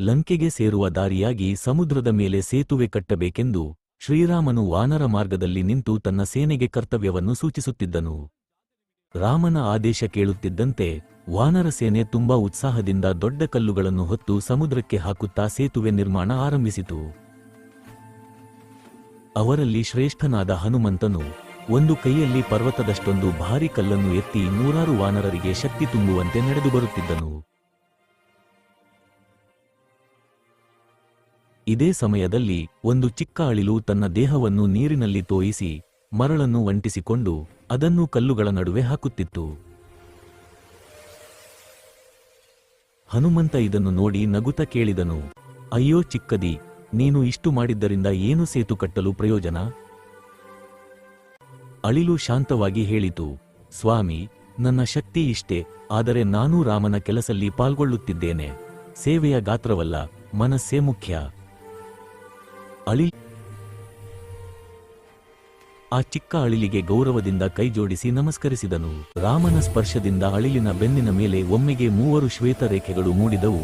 ಲಂಕೆಗೆ ಸೇರುವ ದಾರಿಯಾಗಿ ಸಮುದ್ರದ ಮೇಲೆ ಸೇತುವೆ ಕಟ್ಟಬೇಕೆಂದು ಶ್ರೀರಾಮನು ವಾನರ ಮಾರ್ಗದಲ್ಲಿ ನಿಂತು ತನ್ನ ಸೇನೆಗೆ ಕರ್ತವ್ಯವನ್ನು ಸೂಚಿಸುತ್ತಿದ್ದನು. ರಾಮನ ಆದೇಶ ಕೇಳುತ್ತಿದ್ದಂತೆ ವಾನರ ಸೇನೆ ತುಂಬಾ ಉತ್ಸಾಹದಿಂದ ದೊಡ್ಡ ಕಲ್ಲುಗಳನ್ನು ಹೊತ್ತು ಸಮುದ್ರಕ್ಕೆ ಹಾಕುತ್ತಾ ಸೇತುವೆ ನಿರ್ಮಾಣ ಆರಂಭಿಸಿತು. ಅವರಲ್ಲಿ ಶ್ರೇಷ್ಠನಾದ ಹನುಮಂತನು ಒಂದು ಕೈಯಲ್ಲಿ ಪರ್ವತದಷ್ಟೊಂದು ಭಾರಿ ಕಲ್ಲನ್ನು ಎತ್ತಿ ನೂರಾರು ವಾನರರಿಗೆ ಶಕ್ತಿ ತುಂಬುವಂತೆ ನಡೆದು ಬರುತ್ತಿದ್ದನು ಇದೇ ಸಮಯದಲ್ಲಿ ಒಂದು ಚಿಕ್ಕ ಅಳಿಲು ತನ್ನ ದೇಹವನ್ನು ನೀರಿನಲ್ಲಿ ತೋಯಿಸಿ ಮರಳನ್ನು ವಂಟಿಸಿಕೊಂಡು ಅದನ್ನು ಕಲ್ಲುಗಳ ನಡುವೆ ಹಾಕುತ್ತಿತ್ತು. ಹನುಮಂತ ಇದನ್ನು ನೋಡಿ ನಗುತ ಕೇಳಿದನು, ಅಯ್ಯೋ ಚಿಕ್ಕದಿ, ನೀನು ಇಷ್ಟು ಮಾಡಿದ್ದರಿಂದ ಏನು ಸೇತು ಕಟ್ಟಲು ಪ್ರಯೋಜನ? ಅಳಿಲು ಶಾಂತವಾಗಿ ಹೇಳಿತು, ಸ್ವಾಮಿ, ನನ್ನ ಶಕ್ತಿ ಇಷ್ಟೇ, ಆದರೆ ನಾನೂ ರಾಮನ ಕೆಲಸಲ್ಲಿ ಪಾಲ್ಗೊಳ್ಳುತ್ತಿದ್ದೇನೆ. ಸೇವೆಯ ಗಾತ್ರವಲ್ಲ, ಮನಸ್ಸೇ ಮುಖ್ಯ. ಅಳಿ ಆ ಚಿಕ್ಕ ಅಳಿಲಿಗೆ ಗೌರವದಿಂದ ಕೈಜೋಡಿಸಿ ನಮಸ್ಕರಿಸಿದನು. ರಾಮನ ಸ್ಪರ್ಶದಿಂದ ಅಳಿಲಿನ ಬೆನ್ನಿನ ಮೇಲೆ ಒಮ್ಮೆಗೆ ಮೂವರು ಶ್ವೇತ ರೇಖೆಗಳು ಮೂಡಿದವು.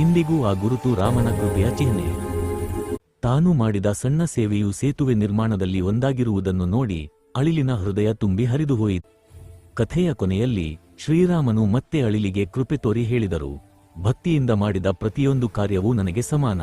ಇಂದಿಗೂ ಆ ಗುರುತು ರಾಮನ ಕೃಪೆಯ ಚಿಹ್ನೆ. ತಾನು ಮಾಡಿದ ಸಣ್ಣ ಸೇವೆಯು ಸೇತುವೆ ನಿರ್ಮಾಣದಲ್ಲಿ ಒಂದಾಗಿರುವುದನ್ನು ನೋಡಿ ಅಳಿಲಿನ ಹೃದಯ ತುಂಬಿ ಹರಿದು ಹೋಯಿತು. ಕಥೆಯ ಕೊನೆಯಲ್ಲಿ ಶ್ರೀರಾಮನು ಮತ್ತೆ ಅಳಿಲಿಗೆ ಕೃಪೆ ತೋರಿ ಹೇಳಿದರು. ಭಕ್ತಿಯಿಂದ ಮಾಡಿದ ಪ್ರತಿಯೊಂದು ಕಾರ್ಯವೂ ನನಗೆ ಸಮಾನ.